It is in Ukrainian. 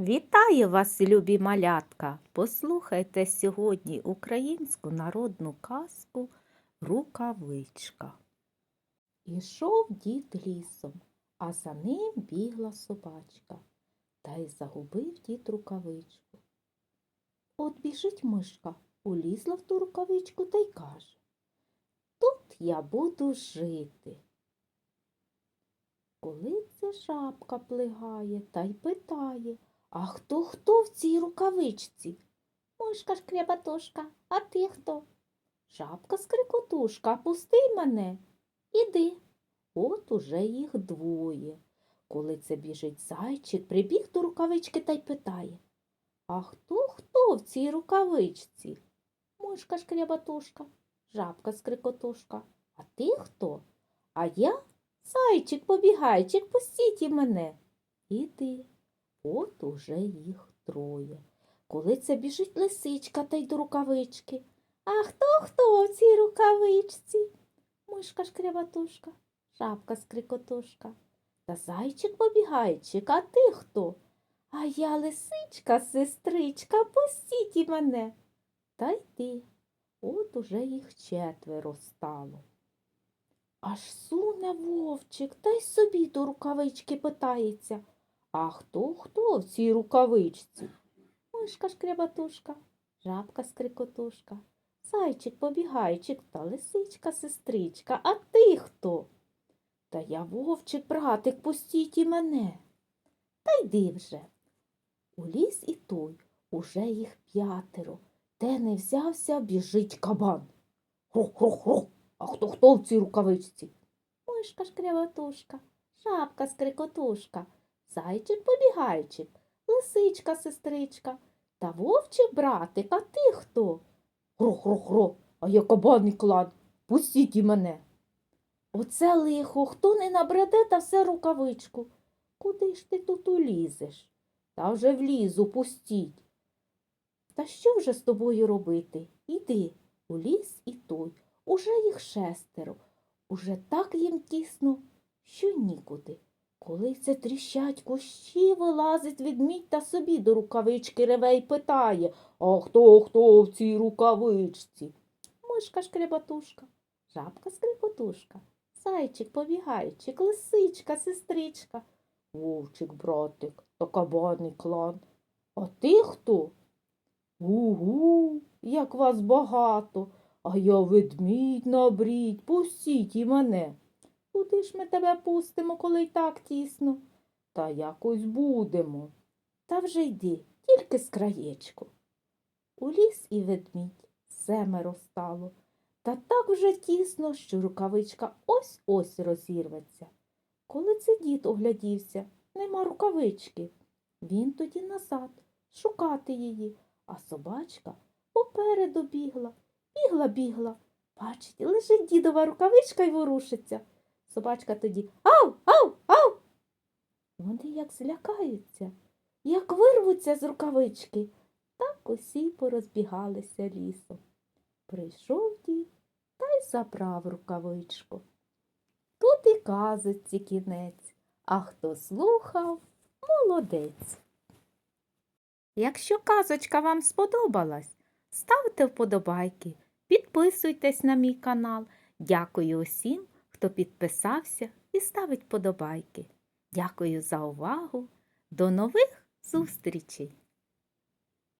Вітаю вас, любі малятка! Послухайте сьогодні українську народну казку Рукавичка. Ішов дід лісом, а за ним бігла собачка. Та й загубив дід рукавичку. От біжить мишка, улізла в ту рукавичку та й каже Тут я буду жити. Коли це жабка плигає та й питає а хто хто в цій рукавичці? Мишка шкрябатушка, а ти хто? Жабка скрикотушка, пусти мене. Іди. От уже їх двоє. Коли це біжить зайчик, прибіг до рукавички та й питає А хто хто в цій рукавичці? Мишка шкрябатушка, жабка скрикотушка, а ти хто? А я зайчик побігайчик, пустіть і мене. Іди. От уже їх троє. Коли це біжить лисичка та й до рукавички. А хто хто в цій рукавичці? Мишка шкрябатушка, жабка скрикотушка. Та зайчик побігайчик, а ти хто? А я лисичка, сестричка, пустіть мене. Та йди. От уже їх четверо стало. Аж суне вовчик та й собі до рукавички питається. А хто хто в цій рукавичці? Мишка шкрябатушка, жабка скрикотушка, зайчик побігайчик та лисичка сестричка. А ти хто? Та я вовчик, братик, пустіть і мене. Та йди вже. У ліс і той, уже їх п'ятеро. Де не взявся, біжить кабан. Хрух-хрух-хрух. А хто хто в цій рукавичці? Мишка шкрябатушка, жабка скрикотушка зайчик побігайчик, лисичка сестричка та вовчик братик, а ти хто? Хро-хро-хро, а я кабаний клан, пустіть і мене. Оце лихо, хто не набреде та все рукавичку. Куди ж ти тут улізеш? Та вже влізу, пустіть. Та що вже з тобою робити? Іди у ліс і той. Уже їх шестеро. Уже так їм тісно, що нікуди. Коли це тріщать кущі, вилазить відмідь та собі до рукавички реве й питає А хто хто в цій рукавичці? Мишка шкрябатушка, жабка скрипотушка, зайчик побігайчик, лисичка, сестричка, вовчик, братик та кабаний клан. А ти хто? Гу-гу, як вас багато, а я ведмідь набрідь, пустіть і мене. Куди ж ми тебе пустимо, коли й так тісно? Та якось будемо. Та вже йди, тільки з краєчку. У ліс і ведмідь семеро стало, та так вже тісно, що рукавичка ось ось розірветься. Коли це дід оглядівся, нема рукавички. Він тоді назад шукати її, а собачка попереду бігла, бігла, бігла. Бачить, лежить дідова рукавичка й ворушиться. Собачка тоді ау, ау, ау. Вони як злякаються, як вирвуться з рукавички, так усі порозбігалися лісом. Прийшов дід та й забрав рукавичку. Тут і казочці кінець, а хто слухав, молодець. Якщо казочка вам сподобалась, ставте вподобайки, підписуйтесь на мій канал. Дякую усім хто підписався і ставить подобайки. Дякую за увагу. До нових зустрічей!